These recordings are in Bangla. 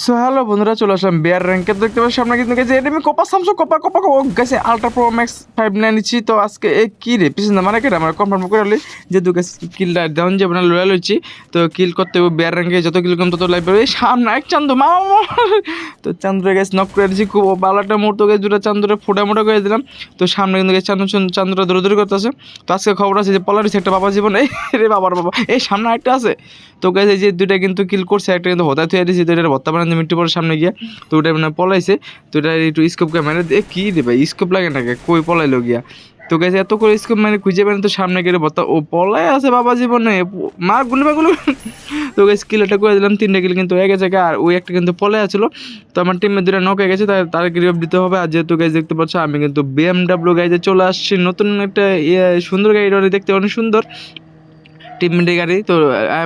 সো হ্যালো বন্ধুরা, চলে আসলাম বিয়ার র্যাঙ্কে দেখতে পাচ্ছি সামনে কিন্তু গেছে এনিমি কোপা সামসো কোপা কোপা কোপা গেছে ultra pro max five nine নিচ্ছি। তো আজকে এ কী রে? পিছনে মানে কেটে আমার কনফার্ম করে হলি যে দু গেছে কিলটা দেওয়ান যাবে না লোয়া লইছি তো কিল করতে হবে বিয়ার র্যাঙ্কে যত কিল কম তত লাইভ এই সামনে এক চান্দু মা তো চান্দুরে গেছে নক করে দিয়েছি, খুব ভালো একটা মুহূর্ত গেছে দুটো চান্দুরে ফোটা মোটা করে দিলাম। তো সামনে কিন্তু গেছে চান্দু চান্দুরা দূরে দূরে করতেছে। তো আজকে খবর আছে যে পলারিস একটা বাবা জীবন। এই রে বাবার বাবা। এই সামনে একটা আছে। তো গেছে যে দুইটা কিন্তু কিল করছে, একটা কিন্তু হতায় থুয়ে দিয়েছি তো এটা ভত্তা বানাতে মিট্টু পরে সামনে গিয়া, তো ওটা মানে পলাইছে, তো এটা একটু স্কোপ ক্যামেরা দিয়ে কী ভাই স্কোপ লাগে না কে? কই পলাইলো গিয়া? তো গেছে এত করে স্কোপ মানে খুঁজে পেন তো সামনে গেলে ভত্তা ও পলাই আছে বাবা জীবনে মা গুলি মা গুলি তো গেছে কিলটা করে দিলাম, তিনটা কিল কিন্তু হয়ে গেছে আর ওই একটা কিন্তু পলাই আছিল তো আমার টিমের দুটা নক হয়ে গেছে, তার তার রিভাইভ দিতে হবে। আর যেহেতু গাইজ দেখতে পাচ্ছ, আমি কিন্তু বিএমডাব্লিউ গাইজে চলে আসছি। নতুন একটা ইয়ে সুন্দর গাড়ি দেখতে অনেক সুন্দর। টিমমেটের গাড়ি, তো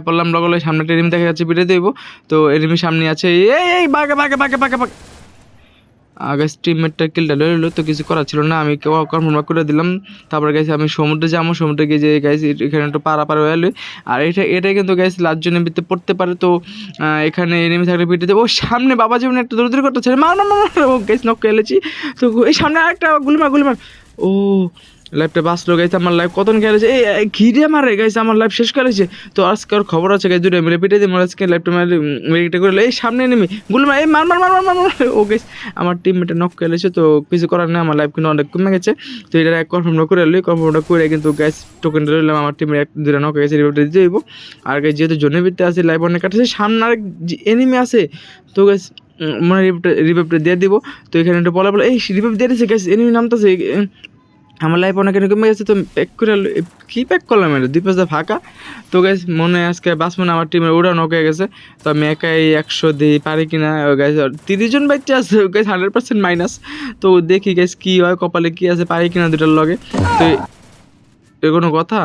পড়লাম লগলে সামনে একটা এনিমি দেখা যাচ্ছে পিটে দেবো। তো এনিমি সামনে আছে, এই এই বাগে বাগে বাগে বাগে বাগে আগে টিমমেটটা কিলটা লইলো তো কিছু করার ছিল না, আমি কনফার্ম করে দিলাম। তারপরে গেছি আমি সমুদ্রে যাব, সমুদ্রে গিয়ে যে গাইছি এখানে একটু পাড়া পাড়া হয়ে। আর এটা এটা কিন্তু গাইছি লাস্ট জন্য ভিতরে পড়তে পারে, তো এখানে এনিমি থাকলে পিটে দেবো। ও, সামনে বাবা জীবনে একটা দূর দূর করতে ছেড়ে মার মার মার ও গাইছি নক খেলেছি তো, এই সামনে একটা গুলিমার গুলিমার ও লাইফটা বাঁচলো গাইছে আমার লাইফ কতন খেলেছে এই ঘিরে মারে গাইছে আমার লাইফ শেষ করেছে তো আজকে আর খবর আছে গাইছে দুটো মিলে পিটে দিয়ে আজকে লাইফটা মারে মেরিটা করে এই, সামনে নেমে গুলমা, এই, মার মার মার মার মার মার ও গাইস আমার টিমমেটে নক খেলেছে তো কিছু করার নেই, আমার লাইফ কিন্তু অনেক কমে গেছে। তো এটা কনফার্ম করে এলি কনফার্মটা করে কিন্তু গ্যাস টোকেনটা রইলাম আমার টিমের এক দুটা নক গেছে রিপোর্টটা দিতে হইব। আর গাইস যেহেতু জনের ভিতরে আছে লাইফ অনেক কাটেছে, সামনে আরেক এনিমি আছে, তো গাইস মানে রিভাইভটা দিয়ে দিব। তো এখানে একটা বলা বলে, এই রিভাইভ দিয়ে দিয়েছে গ্যাস এনিমি নামতেছে আমার লাইফ অনেক কমে গেছে, তো প্যাক করে কী প্যাক করলাম এটা? দুই পাশে ফাঁকা। তো গাছ মনে আজকে বাস মনে আমার টিমের ওরা ওকে গেছে। তো আমি একাই একশো দিই, পারি কিনা? গাছ তিরিশ জন বাচ্চা আছে গাছ হান্ড্রেড পার্সেন্ট মাইনাস তো দেখি গাছ কী হয়, কপালে কী আছে, পারি কিনা দুটার লগে? তো এ কোনো কথা?